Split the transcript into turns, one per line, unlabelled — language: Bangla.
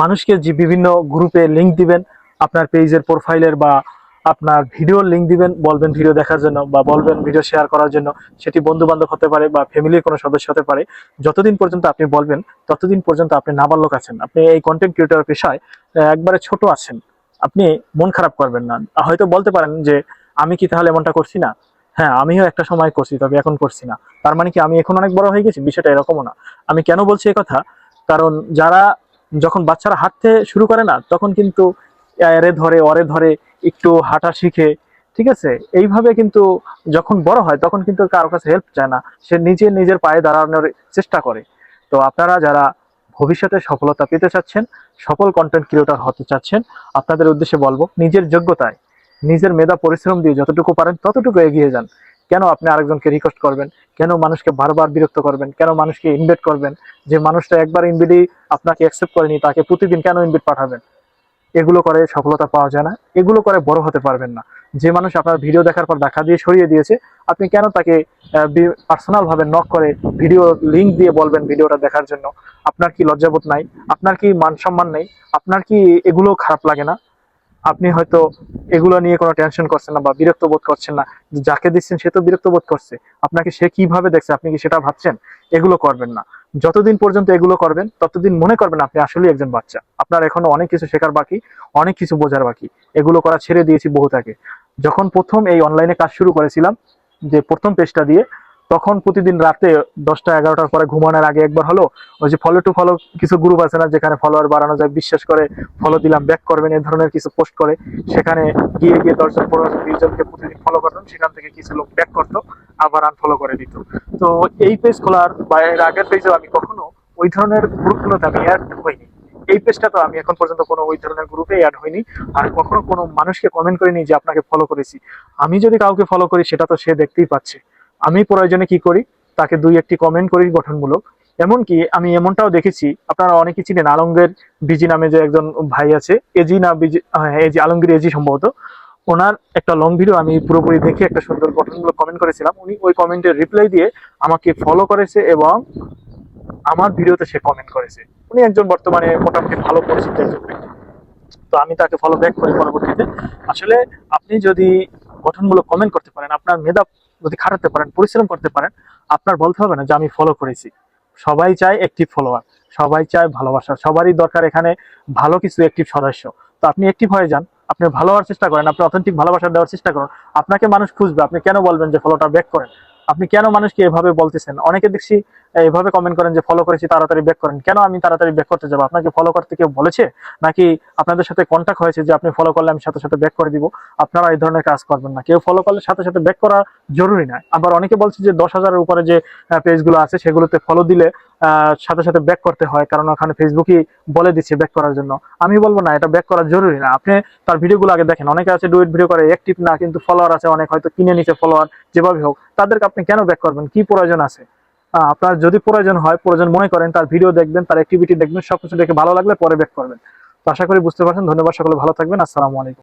মানুষকে যে বিভিন্ন গ্রুপে লিংক দিবেন, আপনার পেজের প্রোফাইলের বা আপনার ভিডিওর লিংক দিবেন, বলবেন ভিডিও দেখার জন্য বা বলবেন ভিডিও শেয়ার করার জন্য, সেটি বন্ধু বান্ধব হতে পারে বা ফ্যামিলির কোনো সদস্য হতে পারে। যতদিন পর্যন্ত আপনি বলবেন, ততদিন পর্যন্ত আপনি নাবালক আছেন। আপনি এই কন্টেন্ট ক্রিয়েটর পেশায় একবারে ছোট আছেন। আপনি মন খারাপ করবেন না। হয়তো বলতে পারেন যে, আমি কি তাহলে এমনটা করছি না? হ্যাঁ আমিও একটা সময় করছি, তবে এখন করছি না। তার মানে কি আমি এখন অনেক বড় হয়ে গেছি? বিষয়টা এরকমও না। আমি কেন বলছি কথা? কারণ যারা যখন বাচ্চারা হাঁটতে শুরু করে না, তখন কিন্তু এরে ধরে অরে ধরে একটু হাঁটা শিখে, ঠিক আছে? এইভাবে কিন্তু যখন বড় হয়, তখন কিন্তু কারও কাছে হেল্প চায় না। সে নিজে নিজের পায়ে দাঁড়ানোর চেষ্টা করে। তো আপনারা যারা ভবিষ্যতে সফলতা পেতে চাচ্ছেন, সফল কন্টেন্ট ক্রিয়েটর হতে চাচ্ছেন, আপনাদের উদ্দেশ্যে বলব, নিজের যোগ্যতায়, নিজের মেধা পরিশ্রম দিয়ে যতটুকু পারেন, ততটুকু এগিয়ে যান। কেন আপনি আরেকজনকে রিকোয়েস্ট করবেন? কেন মানুষকে বারবার বিরক্ত করবেন? কেন মানুষকে ইনভাইট করবেন? যে মানুষটা একবার ইনভিটই আপনাকে অ্যাকসেপ্ট করেনি, তাকে প্রতিদিন কেন ইনভিট পাঠাবেন? এগুলো করে সফলতা পাওয়া যায় না। এগুলো করে বড় হতে পারবেন না। যে মানুষ আপনার ভিডিও দেখার পর দেখা দিয়ে সরিয়ে দিয়েছে, আপনি কেন তাকে পার্সোনাল ভাবে নক করে ভিডিও লিংক দিয়ে বলবেন ভিডিওটা দেখার জন্য? আপনার কি লজ্জাবোধ নাই? আপনার কি মান সম্মান নেই? আপনার কি এগুলো খারাপ লাগে না? আপনি হয়তো এগুলো নিয়ে কোনো টেনশন করছেন না বা বিরক্ত বোধ করছেন না যাকে দিচ্ছেন সে তো বিরক্ত বোধ করছে। আপনাকে সে কীভাবে দেখছে? আপনি কি সেটা ভাবছেন? এগুলো করবেন না। যতদিন পর্যন্ত এগুলো করবেন, ততদিন মনে করবেন আপনি আসলে একজন বাচ্চা। আপনার এখনও অনেক কিছু শেখার বাকি, অনেক কিছু বোঝার বাকি। এগুলো করা ছেড়ে দিয়েছি বহু তাকে যখন প্রথম এই অনলাইনে কাজ শুরু করেছিলাম, যে প্রথম পেজটা দিয়ে তখন প্রতিদিন রাতে দশটা, এগারোটার পরে ঘুমানোর আগে একবার হলো, ওই যে ফলো টু ফলো কিছু গ্রুপ আছে না, যেখানে ফলোয়ার বাড়ানো যায়, বিশ্বাস করে ফলো দিলাম ব্যাক করবেন, এই ধরনের কিছু পোস্ট করে, সেখানে গিয়ে গিয়ে পনেরো জন প্রতিদিন ফলো করতাম, সেখান থেকে কিছু লোক ব্যাক করতো, আবার আনফলো করে দিত। তো এই পেজ খোলার বা এর আগের পেজেও আমি কখনো ওই ধরনের গ্রুপগুলোতে আমি অ্যাড হইনি। এই পেজটা তো আমি এখন পর্যন্ত কোনো ওই ধরনের গ্রুপে অ্যাড হইনি, আর কখনো কোনো মানুষকে কমেন্ট করিনি যে আপনাকে ফলো করেছি। আমি যদি কাউকে ফলো করি, সেটা তো সে দেখতেই পাচ্ছে। আমি প্রয়োজনে কি করি? তাকে দুই একটি কমেন্ট করি গঠনমূলক। এমনকি আমি এমনটাও দেখেছি আপনারা অনেকে চিনেন আলমগীর বিজি নামে যে একজন ভাই আছে এজি না বিজি হ্যাঁ, এজি আলমগীর এজি সম্ভবত। ওনার একটা লং ভিডিও আমি পুরোপুরি দেখে একটা সুন্দর গঠনমূলক কমেন্ট করেছিলাম। উনি ওই কমেন্টের রিপ্লাই দিয়ে আমাকে ফলো করেছে এবং আমার ভিডিওতে সে কমেন্ট করেছে। উনি একজন বর্তমানে মোটামুটি ভালো পরিচিত একজন। তো আমি তাকে ফলো ব্যাক করি পরবর্তীতে। আসলে আপনি যদি গঠনমূলক কমেন্ট করতে পারেন আপনার মেধা যদি খাটাতে পারেন, পরিশ্রম করতে পারেন, আপনার বলতে হবে না যে আমি ফলো করেছি। সবাই চায় একটি ফলোয়ার সবাই চায় ভালোবাসা সবারই দরকার এখানে ভালো কিছু একটি সদস্য। তো আপনি একটিভ হয়ে যান, আপনি ভালো হওয়ার চেষ্টা করেন, আপনি অথেন্টিক ভালোবাসা দেওয়ার চেষ্টা করুন। আপনাকে মানুষ খুঁজবে, আপনি কেন বলবেন যে ফলোটা ব্যাক করেন? আপনি কেন মানুষকে এভাবে বলতেছেন? অনেকে দেখছি এভাবে কমেন্ট করেন যে ফলো করেছি, তাড়াতাড়ি ব্যাক করেন। কেন আমি তাড়াতাড়ি ব্যাক করতে যাব? আপনাকে ফলো করতে কেউ বলেছে? নাকি আপনাদের সাথে কন্ট্যাক্ট হয়েছে যে, আপনি ফলো করলে আমি সাথে সাথে ব্যাক করে দিব? আপনারা এই ধরনের কাজ করবেন না। কেউ ফলো করলে সাথে সাথে ব্যাক করা জরুরি নয় আবার অনেকে বলছে যে, দশ হাজারের উপরে যে পেজগুলো আছে, সেগুলোতে ফলো দিলে সাথে সাথে ব্যাক করতে হয়, কারণ ওখানে ফেসবুকই বলে দিচ্ছে ব্যাক করার জন্য। আমি বলব না, এটা ব্যাক করা জরুরি না। আপনি তার ভিডিওগুলো আগে দেখেন। অনেকে আছে ডুয়েট ভিডিও করে অ্যাক্টিভ না, কিন্তু ফলোয়ার আছে অনেক, হয়তো কিনে নিচ্ছে ফলোয়ার যেভাবে হোক। তাদেরকে আপনি কেন ব্যাক করবেন? কি প্রয়োজন আছে? আপনার যদি প্রয়োজন হয়, প্রয়োজন মনে করেন, তার ভিডিও দেখবেন, তার অ্যাক্টিভিটি দেখবেন, সবকিছু দেখে ভালো লাগলে পরে ব্যাক করবেন। তো আশা করি বুঝতে পারছেন। ধন্যবাদ, সকলে ভালো থাকবেন। আসসালামু আলাইকুম।